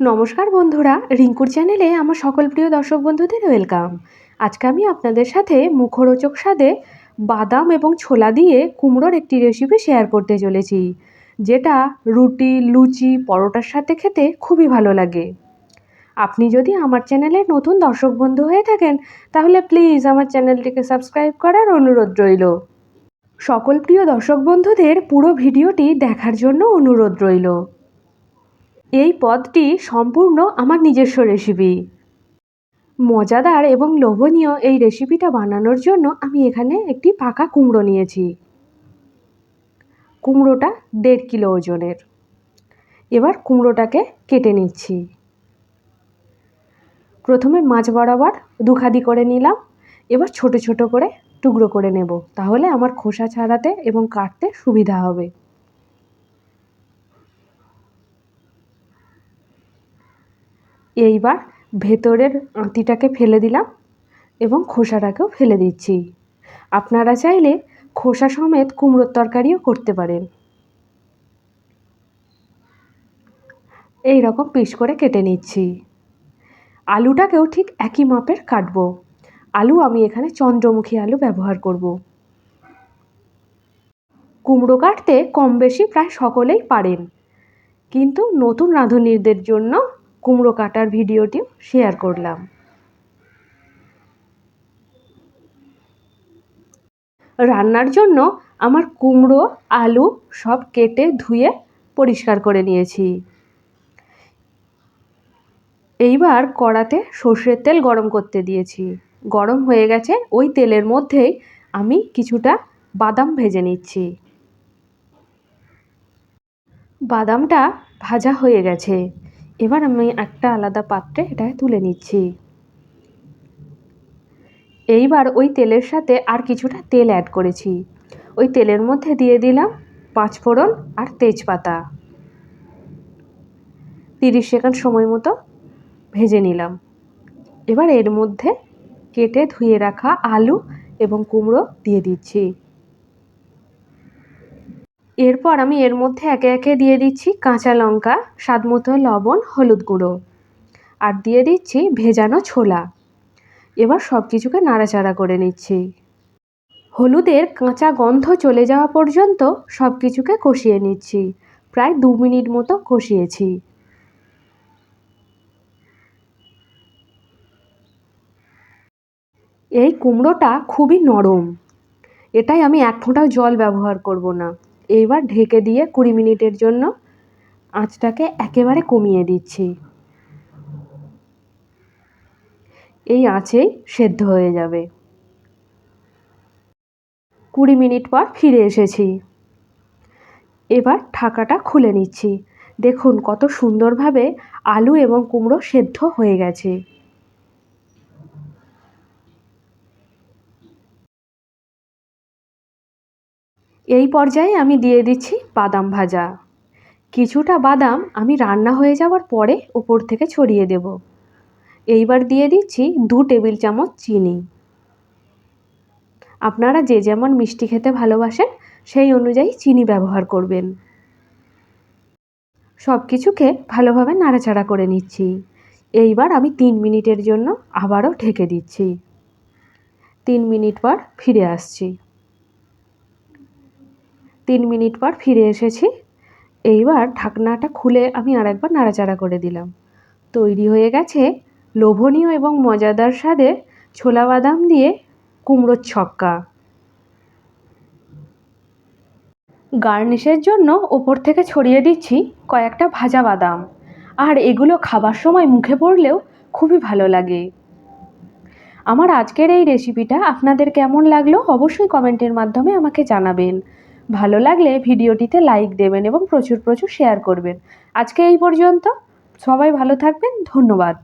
নমস্কার বন্ধুরা, রিঙ্কুর চ্যানেলে আমার সকল প্রিয় দর্শক বন্ধুদের ওয়েলকাম। আজকে আমি আপনাদের সাথে মুখরোচক স্বাদে বাদাম এবং ছোলা দিয়ে কুমড়োর একটি রেসিপি শেয়ার করতে চলেছি, যেটা রুটি, লুচি, পরোটার সাথে খেতে খুবই ভালো লাগে। আপনি যদি আমার চ্যানেলের নতুন দর্শক বন্ধু হয়ে থাকেন, তাহলে প্লিজ আমার চ্যানেলটিকে সাবস্ক্রাইব করার অনুরোধ রইল। সকল প্রিয় দর্শক বন্ধুদের পুরো ভিডিওটি দেখার জন্য অনুরোধ রইল। এই পদটি সম্পূর্ণ আমার নিজস্ব রেসিপি মজাদার এবং লোভনীয় এই রেসিপিটা বানানোর জন্য আমি এখানে একটি পাকা কুমড়ো নিয়েছি। কুমড়োটা দেড় কিলো ওজনের। এবার কুমড়োটাকে কেটে নিচ্ছি। প্রথমে মাছ বরাবর দুখাদি করে নিলাম। এবার ছোট ছোট করে টুকরো করে নেব। তাহলে আমার খোসা ছাড়াতে এবং কাটতে সুবিধা হবে। এইবার ভেতরের আঁতিটাকে ফেলে দিলাম এবং খোসাটাকেও ফেলে দিচ্ছি। আপনারা চাইলে খোসা সমেত কুমড়োর তরকারিও করতে পারেন। এই রকম পিস করে কেটে নিচ্ছি। আলুটাকেও ঠিক একই মাপের কাটব। আলু আমি এখানে চন্দ্রমুখী আলু ব্যবহার করব। কুমড়ো কাটতে কম বেশি প্রায় সকলেই পারেন। কিন্তু নতুন রাঁধুনিদের জন্য কুমড়ো কাটার ভিডিওটি শেয়ার করলাম। রান্নার জন্য আমার কুমড়ো, আলু সব কেটে ধুয়ে পরিষ্কার করে নিয়েছি। এইবার কড়াতে সর্ষের তেল গরম করতে দিয়েছি। গরম হয়ে গেছে, ওই তেলের মধ্যেই আমি কিছুটা বাদাম ভেজে নিচ্ছি। বাদামটা ভাজা হয়ে গেছে। এবার আমি একটা আলাদা পাত্রে এটাকে তুলে নিচ্ছি। এইবার ওই তেলের সাথে আর কিছুটা তেল অ্যাড করেছি। ওই তেলের মধ্যে দিয়ে দিলাম পাঁচফোড়ন আর তেজপাতা। তিরিশ সেকেন্ড সময় মতো ভেজে নিলাম। এবার এর মধ্যে কেটে ধুয়ে রাখা আলু এবং কুমড়ো দিয়ে দিচ্ছি। এরপর আমি এর মধ্যে একে একে দিয়ে দিচ্ছি কাঁচা লঙ্কা, স্বাদ মতো লবণ, হলুদ গুঁড়ো। আর দিয়ে দিচ্ছি ভেজানো ছোলা। এবার সব কিছুকে নাড়াচাড়া করে নিচ্ছি। হলুদের কাঁচা গন্ধ চলে যাওয়া পর্যন্ত সব কিছুকে কষিয়ে নিচ্ছি। প্রায় দু মিনিট মতো কষিয়েছি। এই কুমড়োটা খুবই নরম। এটাই আমি এক ফোঁটাও জল ব্যবহার করব না। এইবার ঢেকে দিয়ে কুড়ি মিনিটের জন্য আঁচটাকে একেবারে কমিয়ে দিচ্ছি। এই আঁচেই সেদ্ধ হয়ে যাবে। কুড়ি মিনিট পর ফিরে এসেছি। এবার ঢাকাটা খুলে নিচ্ছি। দেখুন কত সুন্দরভাবে আলু এবং কুমড়ো সেদ্ধ হয়ে গেছে। এই পর্যায়ে আমি দিয়ে দিচ্ছি বাদাম ভাজা। কিছুটা বাদাম আমি রান্না হয়ে যাওয়ার পরে উপর থেকে ছড়িয়ে দেব। এইবার দিয়ে দিচ্ছি দু টেবিল চামচ চিনি। আপনারা যে যেমন মিষ্টি খেতে ভালোবাসেন, সেই অনুযায়ী চিনি ব্যবহার করবেন। সব কিছুকে ভালোভাবে নাড়াচাড়া করে নিচ্ছি। এইবার আমি তিন মিনিটের জন্য আবারও ঢেকে দিচ্ছি। তিন মিনিট পর ফিরে আসছি। তিন মিনিট পর ফিরে এসেছি। এইবার ঢাকনাটা খুলে আমি আরেকবার নাড়াচাড়া করে দিলাম। তৈরি হয়ে গেছে লোভনীয় এবং মজাদার স্বাদে ছোলা বাদাম দিয়ে কুমড়োর ছক্কা। গার্নিশের জন্য ওপর থেকে ছড়িয়ে দিচ্ছি কয়েকটা ভাজা বাদাম। আর এগুলো খাবার সময় মুখে পড়লেও খুবই ভালো লাগে। আমার আজকের এই রেসিপিটা আপনাদের কেমন লাগল অবশ্যই কমেন্টের মাধ্যমে আমাকে জানাবেন। ভালো লাগলে ভিডিওটিতে লাইক দেবেন এবং প্রচুর প্রচুর শেয়ার করবেন। আজকে এই পর্যন্ত। সবাই ভালো থাকবেন। ধন্যবাদ।